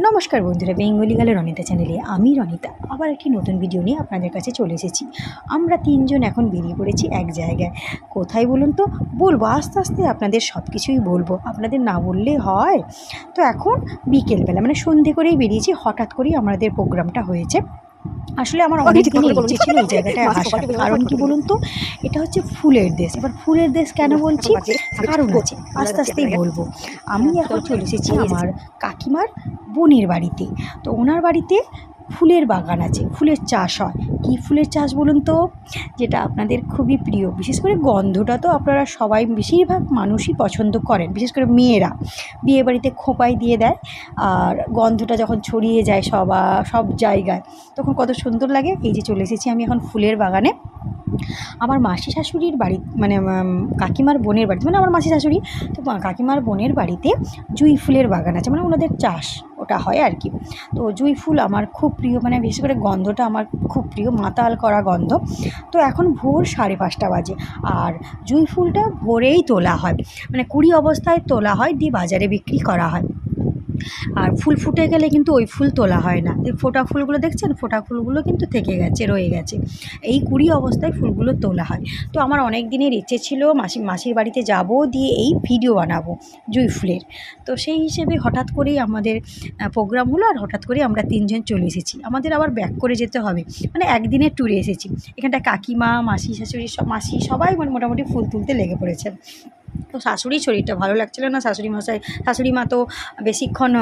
নমস্কার বন্ধুরা বেঙ্গলি গালে রনিতা চ্যানেলে আমি রনিতা। আবার একটি নতুন ভিডিও নিয়ে আপনাদের কাছে চলে এসেছি। আমরা তিনজন এখন বেরিয়ে পড়েছি এক জায়গায়। কোথায় বলুন তো? বলব, আস্তে আস্তে আপনাদের সব কিছুই বলব। আপনাদের না বললে হয়। তো এখন বিকেলবেলা মানে সন্ধে করেই বেরিয়েছি। হঠাৎ করেই আমাদের প্রোগ্রামটা হয়েছে। আসলে আমার অনেক দিনই ইচ্ছে ছিল এই জায়গাটায় আসার। কারণ কি বলুন তো? এটা হচ্ছে ফুলের দেশ। এবার ফুলের দেশ কেন বলছি? কারণ আছে। আস্তে আস্তেই বলব। আমি এখন চলে এসেছি আমার কাকিমার বোনের বাড়িতে। তো ওনার বাড়িতে ফুলের বাগান আছে, ফুলের চাষ হয়। কী ফুলের চাষ বলুন তো? যেটা আপনাদের খুবই প্রিয়। বিশেষ করে গন্ধটা তো আপনারা সবাই বেশিরভাগ মানুষই পছন্দ করেন, বিশেষ করে মেয়েরা। বিয়ে বাড়িতে খোঁপাই দিয়ে দেয়, আর গন্ধটা যখন ছড়িয়ে যায় সবা, সব জায়গায়, তখন কত সুন্দর লাগে। এই যে চলে এসেছি আমি এখন ফুলের বাগানে। আমার মাসি শাশুড়ির বাড়ি মানে কাকিমার বোনের বাড়িতে মানে আমার মাসি শাশুড়ি, তো কাকিমার বোনের বাড়িতে জুঁই ফুলের বাগান আছে মানে ওনাদের চাষ। ওটা হয় আর কি। তো জুঁই ফুল আমার খুব প্রিয় মানে বিশেষ করে গন্ধটা আমার খুব প্রিয়, মাতাল করা গন্ধ। তো এখন ভোর সাড়ে পাঁচটা বাজে আর জুঁই ফুলটা ভোরেই তোলা হয়। মানে কুড়ি অবস্থায় তোলা হয়, দিয়ে বাজারে বিক্রি করা হয়। আর ফুল ফুটে গেলে কিন্তু ওই ফুল তোলা হয় না। এই ফোটা ফুলগুলো দেখছেন? ফোটা ফুলগুলো কিন্তু থেকে গেছে, রয়ে গেছে। এই কুড়ি অবস্থায় ফুলগুলো তোলা হয়। তো আমার অনেক দিনের ইচ্ছে ছিল মাসি, মাসির বাড়িতে যাব, দিয়ে এই ভিডিও বানাবো জুঁই ফুলের। তো সেই হিসেবে হঠাৎ করেই আমাদের প্রোগ্রাম হলো আর হঠাৎ করেই আমরা তিনজন চলে এসেছি। আমাদের আবার ব্যাক করে যেতে হবে। মানে একদিনের ট্যুরে এসেছি। এখানটা কাকিমা, মাসি, শাশুড়ি মাসি সবাই মানে মোটামুটি ফুল তুলতে লেগে পড়েছেন। তো শাশুড়ির শরীরটা ভালো লাগছিল না, শাশুড়ি মশাই, শাশুড়ি মা তো বেশিক্ষণ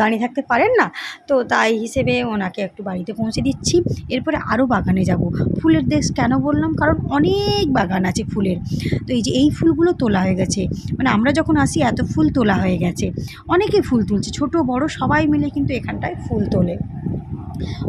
দাঁড়িয়ে থাকতে পারেন না। তো তাই হিসেবে ওনাকে একটু বাড়িতে পৌঁছে দিচ্ছি। এরপরে আরও বাগানে যাব। ফুলের দেশ কেন বললাম? কারণ অনেক বাগান আছে ফুলের। তো এই যে এই ফুলগুলো তোলা হয়ে গেছে। মানে আমরা যখন আসি, এত ফুল তোলা হয়ে গেছে। অনেকে ফুল তুলছে, ছোট, বড়, সবাই মিলে কিন্তু এখানটায় ফুল তোলে।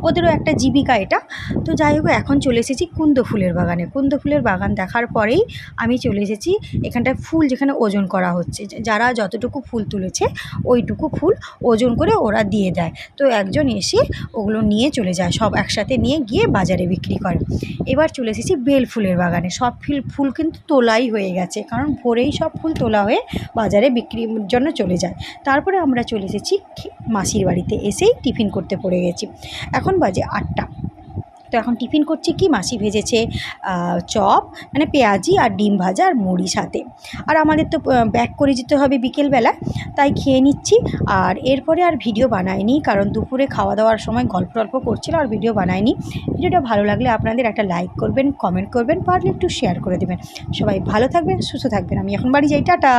ওদেরও একটা জীবিকা এটা। তো যাই হোক, এখন চলে এসেছি কুন্দ ফুলের বাগানে। কুন্দ ফুলের বাগান দেখার পরেই আমি চলে এসেছি এখানটায় ফুল যেখানে ওজন করা হচ্ছে। যারা যতটুকু ফুল তুলেছে, ওইটুকু ফুল ওজন করে ওরা দিয়ে দেয়। তো একজন এসে ওগুলো নিয়ে চলে যায়, সব একসাথে নিয়ে গিয়ে বাজারে বিক্রি করে। এবার চলে এসেছি বেল ফুলের বাগানে। সব ফুল ফুল কিন্তু তোলাই হয়ে গেছে, কারণ ভোরেই সব ফুল তোলা হয়ে বাজারে বিক্রির জন্য চলে যায়। তারপরে আমরা চলে এসেছি মাসির বাড়িতে এসেই টিফিন করতে পড়ে গেছি। এখন বাজে আটটা। তো এখন টিফিন করছি কি? মাসি ভেজেছে চপ মানে পেঁয়াজি আর ডিম ভাজা আর মুড়ি সাথে। আর আমাদের তো ব্যাক করে যেতে হবে বিকেলবেলা, তাই খেয়ে নিচ্ছি। আর এরপরে আর ভিডিও বানাইনি, কারণ দুপুরে খাওয়া দাওয়ার সময় গল্প টল্প করছিল আর ভিডিও বানাইনি। ভিডিওটা ভালো লাগলে আপনাদের একটা লাইক করবেন কমেন্ট করবেন, পারলে একটু শেয়ার করে দেবেন। সবাই ভালো থাকবেন, সুস্থ থাকবেন। আমি এখন বাড়ি যাই, টাটা!